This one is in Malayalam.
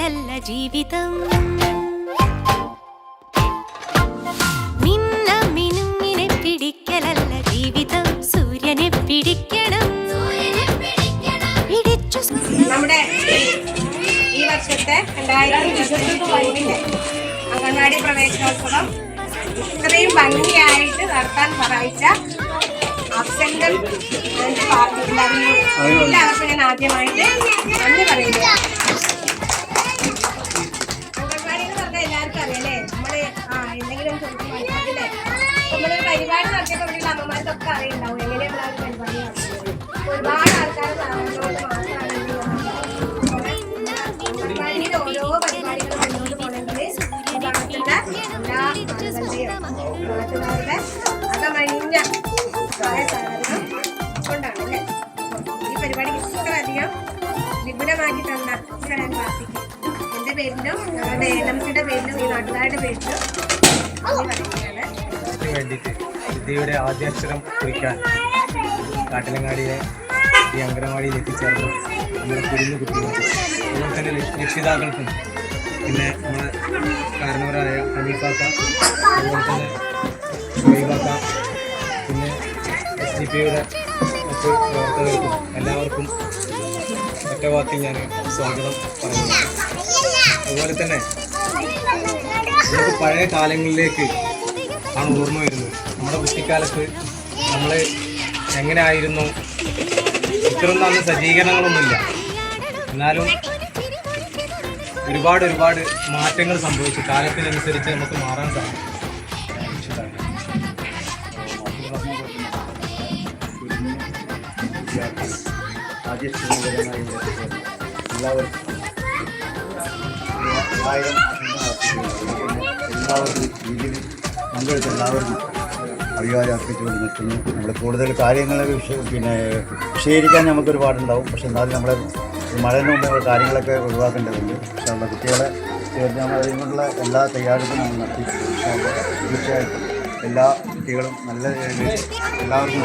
ജീവിതം. മിന്ന മിനുങ്ങിനെ പിടിക്കലല്ല ജീവിതം. സൂര്യനെ പിടിക്കണം. പിടിച്ചു നമ്മുടെ ഈ വർഷത്തെ രണ്ടായിരത്തി ഇരുപത്തി മൂന്നിലെ അംഗൻവാടി പ്രവേശനോത്സവം ഇത്രയും ഭംഗിയായിട്ട് നടത്താൻ സഹായിച്ച അഫ്സലിന്റെ പാർട്ടി എല്ലാവർക്കും ഞാൻ ആദ്യമായിട്ട് നന്ദി പറയുകയാണ് അമ്മമാർക്കൊക്കെ അറിയുണ്ടാവും. എങ്ങനെയാണ് ആ ഒരു പരിപാടി നടത്തുന്നത് ഒരുപാട് ആൾക്കാർ പറഞ്ഞുകൊണ്ട് മാത്രമാണ് ഓരോ പരിപാടികളും മുന്നോട്ട് പോകണമെങ്കിൽ നാട്ടിലെ എല്ലാ ആളുകളുടെയും നാട്ടുകാരുടെ അകമഴിഞ്ഞ സഹായ സഹകരണം കൊണ്ടാണ് അല്ലേ? ഈ പരിപാടിക്ക് ഇത്രയധികം വിപുലമാക്കി തന്ന ഞാൻ പ്രാർത്ഥിക്കും എന്റെ പേരിലും ഞങ്ങളുടെ സിയുടെ പേരിലും ഈ നാട്ടുകാരുടെ പേരിലും വേണ്ടിയിട്ട്. വിദ്യയുടെ ആദ്യാക്ഷരം കുറിക്കാൻ കാട്ടിലങ്ങാടിയിലെ ഈ അങ്കനവാടിയിൽ എത്തിച്ചേർന്ന് നമ്മുടെ കുരുന്ന് കുട്ടികൾക്ക് അതുപോലെ തന്നെ രക്ഷ- രക്ഷിതാക്കൾക്കും പിന്നെ നമ്മുടെ കാരണവരായ അനീഫാക്ക അതുപോലെ തന്നെ ഷുഹൈബാക്ക പിന്നെ എസ് ഡി പിയുടെ മറ്റ് പ്രവർത്തകർക്കും എല്ലാവർക്കും ഒറ്റ വാക്കിൽ ഞാൻ സ്വാഗതം പറയുന്നു. അതുപോലെ തന്നെ നമുക്ക് പഴയ കാലങ്ങളിലേക്ക് ആണ് ഓർമ്മ വരുന്നത്. നമ്മുടെ കുട്ടിക്കാലത്ത് നമ്മൾ എങ്ങനെ ആയിരുന്നു ഇത്രയൊന്നും അന്ന് സജ്ജീകരണങ്ങളൊന്നുമില്ല. എന്നാലും ഒരുപാട് ഒരുപാട് മാറ്റങ്ങൾ സംഭവിച്ചു. കാലത്തിനനുസരിച്ച് നമുക്ക് മാറാൻ സാധിക്കും. എല്ലാവർക്കും എല്ലാവർക്കും ഇതിൽ പങ്കെടുത്ത എല്ലാവർക്കും അറിയാതെ നിൽക്കുന്നു. നമ്മൾ കൂടുതൽ കാര്യങ്ങളെ വിഷയം പിന്നെ വിശദീകരിക്കാൻ നമുക്ക് ഒരുപാടുണ്ടാവും പക്ഷെ എന്നാലും നമ്മളെ മഴന് മുമ്പ് നമ്മൾ കാര്യങ്ങളൊക്കെ ഒഴിവാക്കേണ്ടതുണ്ട്. പക്ഷേ നമ്മുടെ കുട്ടികളെ ചേർന്ന് അതിനുള്ള എല്ലാ തയ്യാറെടുപ്പും നമ്മൾ നടത്തി തീർച്ചയായിട്ടും എല്ലാ കുട്ടികളും നല്ല രീതിയിൽ എല്ലാവർക്കും